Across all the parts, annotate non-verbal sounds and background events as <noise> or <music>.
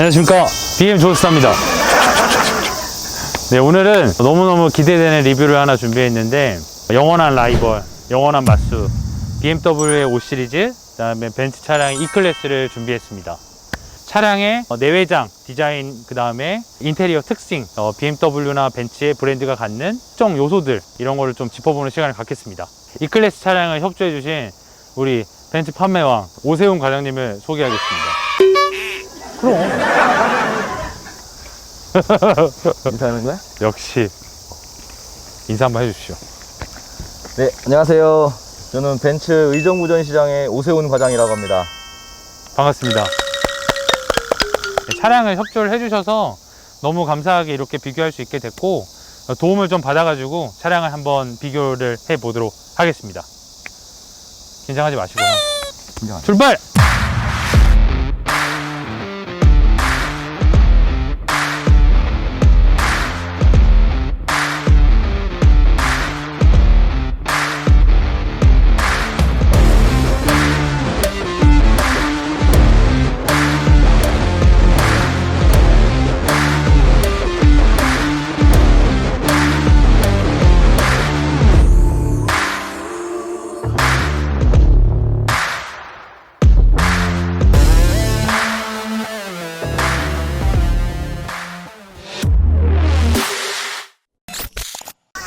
안녕하십니까. BM 조스타입니다. 네 오늘은 너무너무 기대되는 리뷰를 하나 준비했는데 영원한 라이벌 영원한 맞수 BMW의 5 시리즈 그 다음에 벤츠 차량 E클래스를 준비했습니다. 차량의 어, 내외장 디자인 그 다음에 인테리어 특징 어, BMW나 벤츠의 브랜드가 갖는 특정 요소들 이런 거를 좀 짚어보는 시간을 갖겠습니다. E클래스 차량을 협조해 주신 우리 벤츠 판매왕 오세훈 과장님을 소개하겠습니다 그럼 <laughs> 인사하는 거야? 역시 인사 한번 해주시죠. 네, 안녕하세요. 저는 벤츠 의정부전 시장의 오세훈 과장이라고 합니다. 반갑습니다. 네, 차량을 협조를 해주셔서 너무 감사하게 이렇게 비교할 수 있게 됐고 어, 도움을 좀 받아가지고 차량을 한번 비교를 해보도록 하겠습니다. 긴장하지 마시고요. 출발!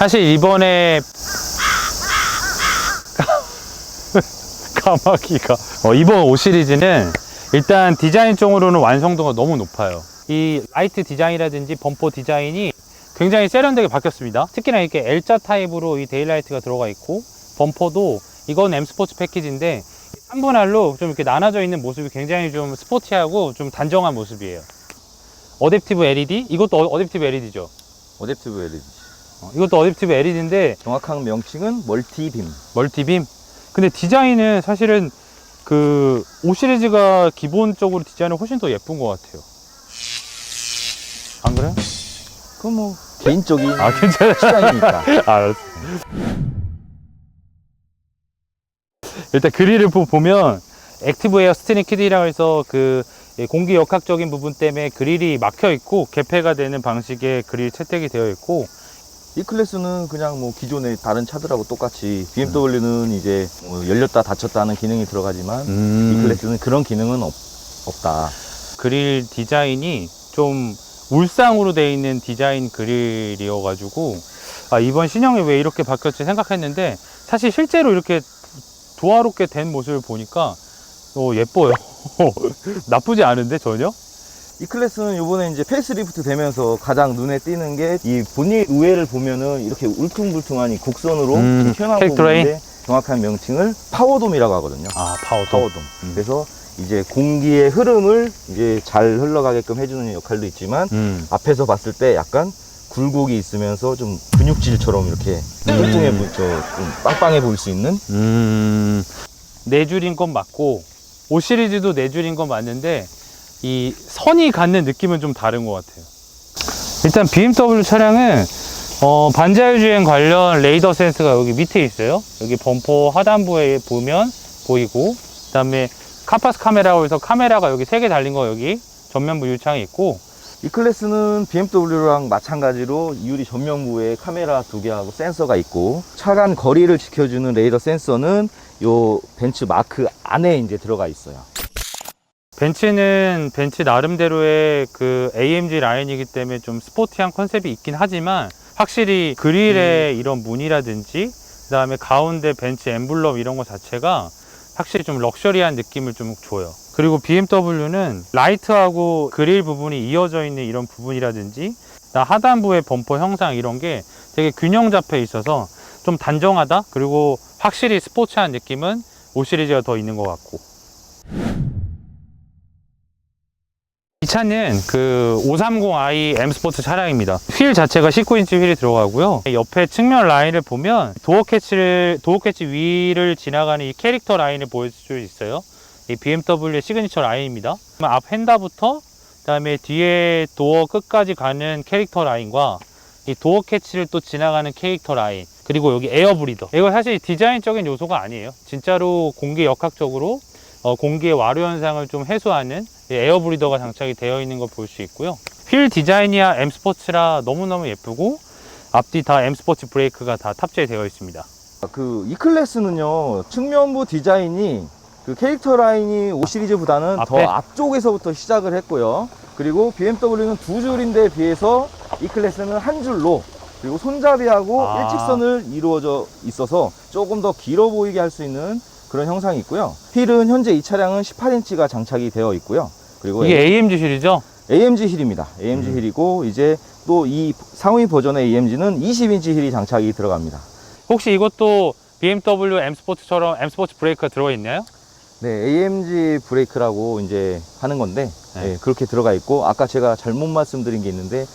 사실 이번에 <laughs> 까마귀가 어, 이번 5 시리즈는 일단 디자인 쪽으로는 완성도가 너무 높아요. 이 라이트 디자인이라든지 범퍼 디자인이 굉장히 세련되게 바뀌었습니다. 특히나 이렇게 L자 타입으로 이 데일라이트가 들어가 있고 범퍼도 이건 M 스포츠 패키지인데 3분 R로 좀 이렇게 나눠져 있는 모습이 굉장히 좀 스포티하고 좀 단정한 모습이에요. 어댑티브 LED 이것도 어- 어댑티브 LED죠. 어댑티브 LED. 어, 이것도 어댑티브 LED인데 정확한 명칭은 멀티빔. 멀티빔. 근데 디자인은 사실은 그 5 시리즈가 기본적으로 디자인은 훨씬 더 예쁜 것 같아요. 안 그래요? 그건 뭐 개인적인 아 괜찮아요. 취향이니까. <laughs> 알았어. 일단 그릴을 보- 보면 액티브 에어 스티링 키드라고 해서 그 예, 공기 역학적인 부분 때문에 그릴이 막혀 있고 개폐가 되는 방식의 그릴 채택이 되어 있고 이 클래스는 그냥 뭐 기존의 다른 차들하고 똑같이 BMW는 이제 뭐 열렸다 닫혔다 하는 기능이 들어가지만 이 클래스는 그런 기능은 없, 없다. 그릴 디자인이 좀 울상으로 되어 있는 디자인 그릴이어가지고 아, 이번 신형이 왜 이렇게 바뀌었지 생각했는데 사실 실제로 이렇게 조화롭게 된 모습을 보니까 어, 예뻐요. <laughs> 나쁘지 않은데 전혀? 이 클래스는 요번에 이제 페이스리프트 되면서 가장 눈에 띄는 게 이 본닛 우회를 보면은 이렇게 울퉁불퉁한 이 곡선으로 음, 좀 튀어나온? 부분인데 정확한 명칭을 파워돔이라고 하거든요. 아 파워도. 파워돔. 음. 그래서 이제 공기의 흐름을 이제 잘 흘러가게끔 해주는 역할도 있지만 음. 앞에서 봤을 때 약간 굴곡이 있으면서 좀 근육질처럼 이렇게 뚱뚱해 보, 저, 좀 빵빵해 보일 수 있는 음. 네 줄인 건 맞고 5 시리즈도 네 줄인 건 맞는데 이 선이 갖는 느낌은 좀 다른 것 같아요. 일단 BMW 차량은 어, 반자율주행 관련 레이더 센스가 여기 밑에 있어요. 여기 범퍼 하단부에 보면 보이고, 그 다음에 카파스 카메라고 해서 카메라가 여기 세 개 달린 거 여기 전면부 유창에 있고, 이 클래스는 BMW랑 마찬가지로 유리 전면부에 카메라 두 개하고 센서가 있고 차간 거리를 지켜주는 레이더 센서는 요 벤츠 마크 안에 이제 들어가 있어요. 벤츠는 벤츠 나름대로의 그 AMG 라인이기 때문에 좀 스포티한 컨셉이 있긴 하지만 확실히 그릴의 이런 무늬라든지 그다음에 가운데 벤츠 엠블럼 이런 거 자체가 확실히 좀 럭셔리한 느낌을 좀 줘요. 그리고 BMW는 라이트하고 그릴 부분이 이어져 있는 이런 부분이라든지 나 하단부의 범퍼 형상 이런 게 되게 균형 잡혀 있어서 좀 단정하다. 그리고 확실히 스포츠한 느낌은 5 시리즈가 더 있는 것 같고. 이 차는 그 530i M 스포츠 차량입니다. 휠 자체가 19인치 휠이 들어가고요. 옆에 측면 라인을 보면 도어 캐치를 도어 캐치 위를 지나가는 이 캐릭터 라인을 보여줄 수 있어요. 이 BMW의 시그니처 라인입니다. 앞 핸다부터 그다음에 뒤에 도어 끝까지 가는 캐릭터 라인과 이 도어 캐치를 또 지나가는 캐릭터 라인 그리고 여기 에어 브리더 이거 사실 디자인적인 요소가 아니에요 진짜로 공기 역학적으로 어, 공기의 와류 현상을 좀 해소하는 에어 브리더가 장착이 되어 있는 걸 볼 수 있고요. 휠 디자인이야 M 스포츠라 너무너무 예쁘고 앞뒤 다 M 스포츠 브레이크가 다 탑재되어 있습니다. 그 E 클래스는요 측면부 디자인이 그 캐릭터 라인이 5 시리즈보다는 더 앞에? 앞쪽에서부터 시작을 했고요. 그리고 BMW는 두 줄인데 비해서 E 클래스는 한 줄로 그리고 손잡이하고 아. 일직선을 이루어져 있어서 조금 더 길어 보이게 할 수 있는 그런 형상이 있고요. 휠은 현재 이 차량은 18인치가 장착이 되어 있고요. 그리고 이게 AMG 휠이죠? AMG 휠입니다. AMG 음. 힐이고 이제 또 이 상위 버전의 AMG는 20인치 힐이 장착이 들어갑니다. 혹시 이것도 BMW M 스포츠처럼 M 스포츠 브레이크가 들어 있나요? 네, AMG 브레이크라고 이제 하는 건데 네. 예, 그렇게 들어가 있고 아까 제가 잘못 말씀드린 게 있는데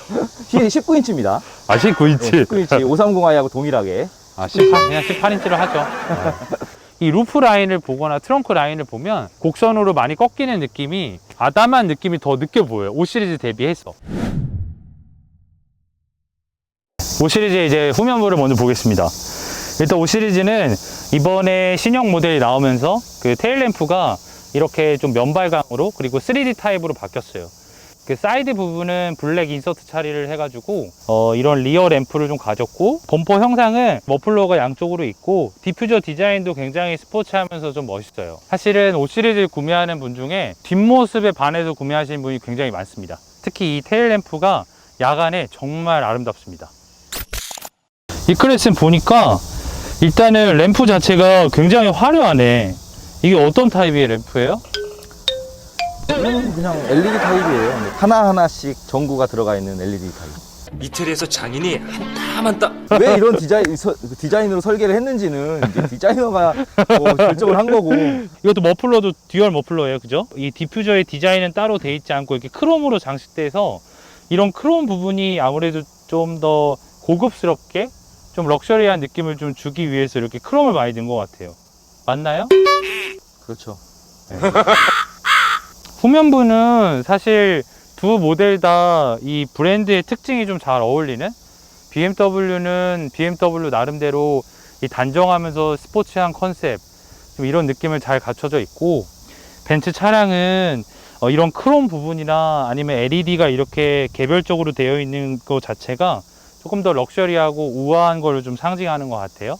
<laughs> 힐이 19인치입니다. 아, 19인치. 19인치 530i하고 동일하게 아, 18, 그냥 18인치로 하죠. 네. <laughs> 이 루프 라인을 보거나 트렁크 라인을 보면 곡선으로 많이 꺾이는 느낌이 아담한 느낌이 더 느껴 보여요. 5 시리즈 대비해서. 5 시리즈의 이제 후면부를 먼저 보겠습니다. 일단 5 시리즈는 이번에 신형 모델이 나오면서 그 테일 램프가 이렇게 좀 면발광으로 그리고 3D 타입으로 바뀌었어요. 그 사이드 부분은 블랙 인서트 처리를 해가지고 어, 이런 리어 램프를 좀 가졌고 범퍼 형상은 머플러가 양쪽으로 있고 디퓨저 디자인도 굉장히 스포츠하면서 좀 멋있어요. 사실은 5 시리즈를 구매하는 분 중에 뒷모습에 반해서 구매하시는 분이 굉장히 많습니다. 특히 이 테일 램프가 야간에 정말 아름답습니다. 이 클래스는 보니까 일단은 램프 자체가 굉장히 화려하네. 이게 어떤 타입의 램프예요? 이거는 그냥 LED 타입이에요. 네, 하나하나씩 전구가 들어가 있는 LED 타입. 이태리에서 장인이 한 땀 한 땀 왜 이런 디자인, 서- 디자인으로 설계를 했는지는 이제 <laughs> 디자이너가 뭐 결정을 한 거고 이것도 머플러도 듀얼 머플러예요, 그죠? 이 디퓨저의 디자인은 따로 돼 있지 않고 이렇게 크롬으로 장식돼서 이런 크롬 부분이 아무래도 좀 더 고급스럽게 좀 럭셔리한 느낌을 좀 주기 위해서 이렇게 크롬을 많이 넣은 것 같아요. 맞나요? 그렇죠. <laughs> 후면부는 사실 두 모델 다 이 브랜드의 특징이 좀 잘 어울리는 BMW는 BMW 나름대로 이 단정하면서 스포츠한 컨셉 좀 이런 느낌을 잘 갖춰져 있고 벤츠 차량은 어, 이런 크롬 부분이나 아니면 LED가 이렇게 개별적으로 되어 있는 것 자체가 조금 더 럭셔리하고 우아한 걸좀 상징하는 것 같아요.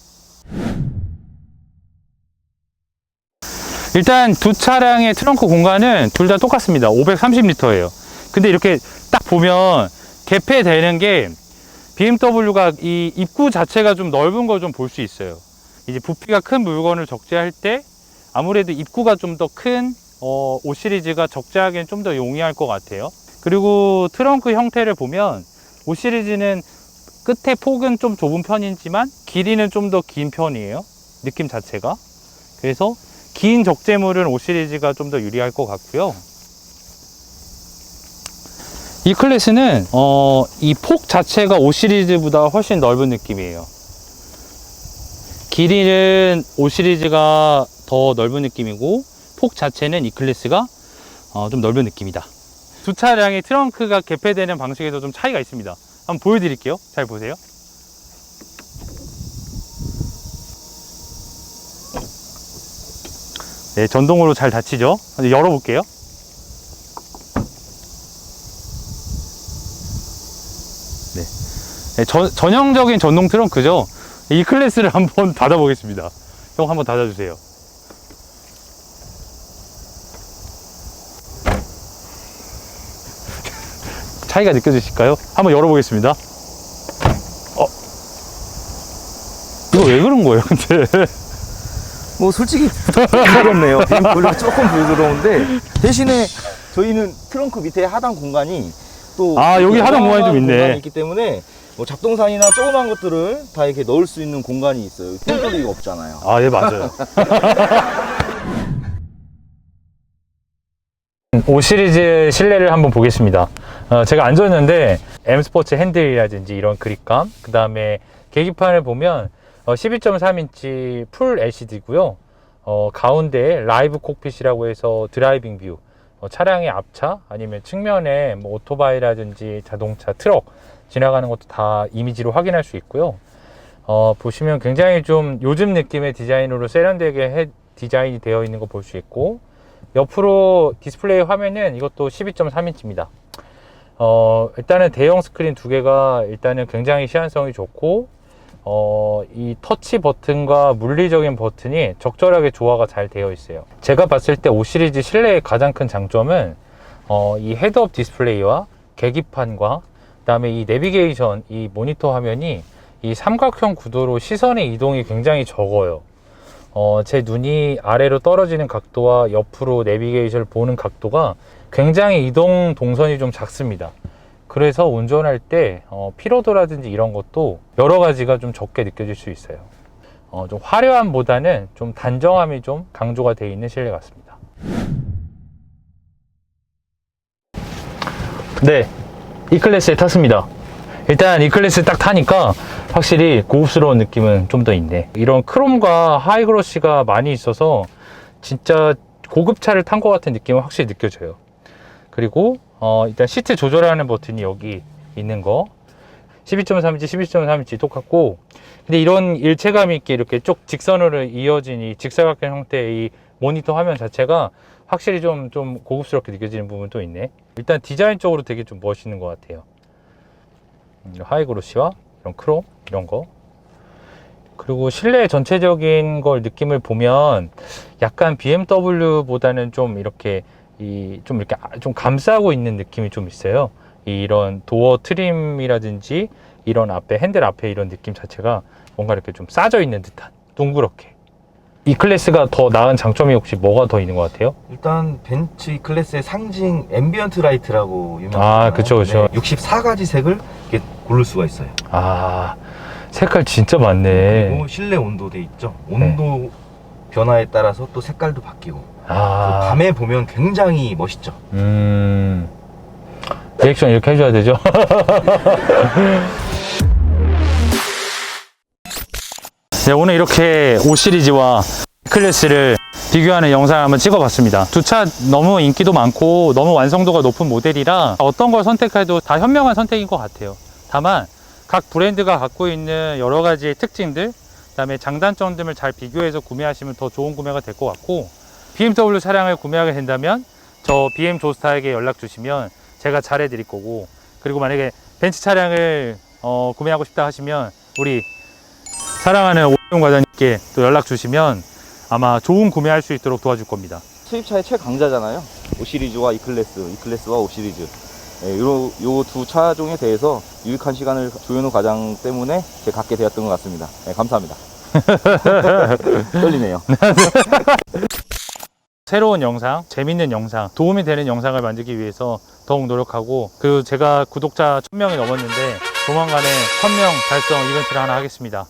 일단 두 차량의 트렁크 공간은 둘 다 똑같습니다. 530리터예요. 근데 이렇게 딱 보면 개폐되는 게 BMW가 이 입구 자체가 좀 넓은 걸 좀 볼 수 있어요. 이제 부피가 큰 물건을 적재할 때 아무래도 입구가 좀 더큰 어, 5 시리즈가 적재하기엔 좀 더 용이할 것 같아요. 그리고 트렁크 형태를 보면 5 시리즈는 끝에 폭은 좀 좁은 편이지만 길이는 좀 더 긴 편이에요. 느낌 자체가. 그래서 긴 적재물은 5 시리즈가 좀 더 유리할 것 같고요. 이 클래스는 어, 이 폭 자체가 5 시리즈보다 훨씬 넓은 느낌이에요. 길이는 5 시리즈가 더 넓은 느낌이고 폭 자체는 이 클래스가 어, 좀 넓은 느낌이다. 두 차량의 트렁크가 개폐되는 방식에도 좀 차이가 있습니다. 한번 보여드릴게요. 잘 보세요. 네, 전동으로 잘 닫히죠? 열어볼게요. 네. 네, 전, 전형적인 전동 트렁크죠? 이 클래스를 <laughs> 한번 닫아보겠습니다. 형 한번 닫아주세요. <laughs> 차이가 느껴지실까요? 한번 열어보겠습니다. 어. 이거 왜 그런 거예요, 근데? <laughs> 뭐 솔직히 부드럽네요. <laughs> BMW 조금 부드러운데 대신에 저희는 트렁크 밑에 하단 공간이 또 아, 여기 하단 공간이 좀 있네. 공간이 있기 때문에 뭐 작동산이나 조그만 것들을 다 이렇게 넣을 수 있는 공간이 있어요. 펜더리가 없잖아요. 아, 예, 맞아요. <laughs> 5 시리즈 실내를 한번 보겠습니다. 어, 제가 앉았는데 M 스포츠 핸들이라든지 이런 그립감, 그 다음에 계기판을 보면 어, 12.3인치 풀 LCD고요. 어, 가운데 라이브 콕핏이라고 해서 드라이빙 뷰, 어, 차량의 앞차 아니면 측면에 뭐 오토바이라든지 자동차, 트럭 지나가는 것도 다 이미지로 확인할 수 있고요. 어, 보시면 굉장히 좀 요즘 느낌의 디자인으로 세련되게 해- 디자인이 되어 있는 거 볼 수 있고 옆으로 디스플레이 화면은 이것도 12.3인치입니다. 어, 일단은 대형 스크린 두 개가 일단은 굉장히 시한성이 좋고, 어, 이 터치 버튼과 물리적인 버튼이 적절하게 조화가 잘 되어 있어요. 제가 봤을 때 5 시리즈 실내의 가장 큰 장점은 어, 이 헤드업 디스플레이와 계기판과 그 다음에 이 내비게이션, 이 모니터 화면이 이 삼각형 구도로 시선의 이동이 굉장히 적어요. 어, 제 눈이 아래로 떨어지는 각도와 옆으로 내비게이션을 보는 각도가 굉장히 이동 동선이 좀 작습니다. 그래서 운전할 때 어, 피로도라든지 이런 것도 여러 가지가 좀 적게 느껴질 수 있어요. 어, 좀 화려함보다는 좀 단정함이 좀 강조가 되어 있는 실내 같습니다. 네, 이 클래스에 탔습니다. 일단 이 클래스 딱 타니까 확실히 고급스러운 느낌은 좀 더 있네. 이런 크롬과 하이그로시가 많이 있어서 진짜 고급차를 탄 것 같은 느낌은 확실히 느껴져요. 그리고 어, 일단 시트 조절하는 버튼이 여기 있는 거 12.3인치, 11.3인치 똑같고 근데 이런 일체감 있게 이렇게 쭉 직선으로 이어진 이 직사각형 형태의 이 모니터 화면 자체가 확실히 좀, 좀 고급스럽게 느껴지는 부분도 있네. 일단 디자인적으로 되게 좀 멋있는 것 같아요. 음, 하이그로시와 이런 크롬 이런 거 그리고 실내 전체적인 걸 느낌을 보면 약간 BMW보다는 좀 이렇게 이 좀 이렇게 아- 좀 감싸고 있는 느낌이 좀 있어요. 이런 도어 트림이라든지 이런 앞에 핸들 앞에 이런 느낌 자체가 뭔가 이렇게 좀 싸져 있는 듯한 둥그렇게 이 클래스가 더 나은 장점이 혹시 뭐가 더 있는 것 같아요? 일단 벤츠 이 클래스의 상징 앰비언트 라이트라고 유명하잖아요. 아, 그쵸, 그쵸. 64가지 색을 이렇게 고를 수가 있어요. 아 색깔 진짜 많네. 그리고 실내 온도 돼 있죠. 온도 변화에 따라서 또 색깔도 바뀌고. 아 밤에 보면 굉장히 멋있죠. 음 리액션 이렇게 해줘야 되죠? <laughs> 네, 오늘 이렇게 5 시리즈와 클래스를 비교하는 영상을 한번 찍어봤습니다. 두 차 너무 인기도 많고 너무 완성도가 높은 모델이라 어떤 걸 선택해도 다 현명한 선택인 것 같아요. 다만 각 브랜드가 갖고 있는 여러 가지의 특징들, 그 다음에 장단점 등을 잘 비교해서 구매하시면 더 좋은 구매가 될 것 같고 BMW 차량을 구매하게 된다면 저 BM 조스타에게 연락 주시면 제가 잘해 드릴 거고 그리고 만약에 벤츠 차량을 어, 구매하고 싶다 하시면 우리 사랑하는 오용 과장님께 또 연락 주시면 아마 좋은 구매할 수 있도록 도와줄 겁니다. 수입차의 최강자잖아요. 5 시리즈와 E 클래스, E 클래스와 5 시리즈. 네, 요두 차종에 대해서 유익한 시간을 조현우 과장 때문에 제가 갖게 되었던 것 같습니다. 네, 감사합니다. <laughs> 떨리네요. <laughs> 새로운 영상, 재밌는 영상, 도움이 되는 영상을 만들기 위해서 더욱 노력하고 그리고 제가 구독자 1000명이 넘었는데 조만간에 1000명 달성 이벤트를 하나 하겠습니다.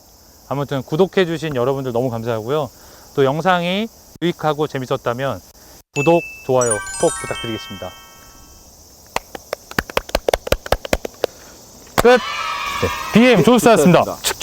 아무튼 구독해 주신 여러분들 너무 감사하고요. 또 영상이 유익하고 재밌었다면 구독, 좋아요 꼭 부탁드리겠습니다. 끝! 네, BM 조스타였습니다. 조스타였습니다.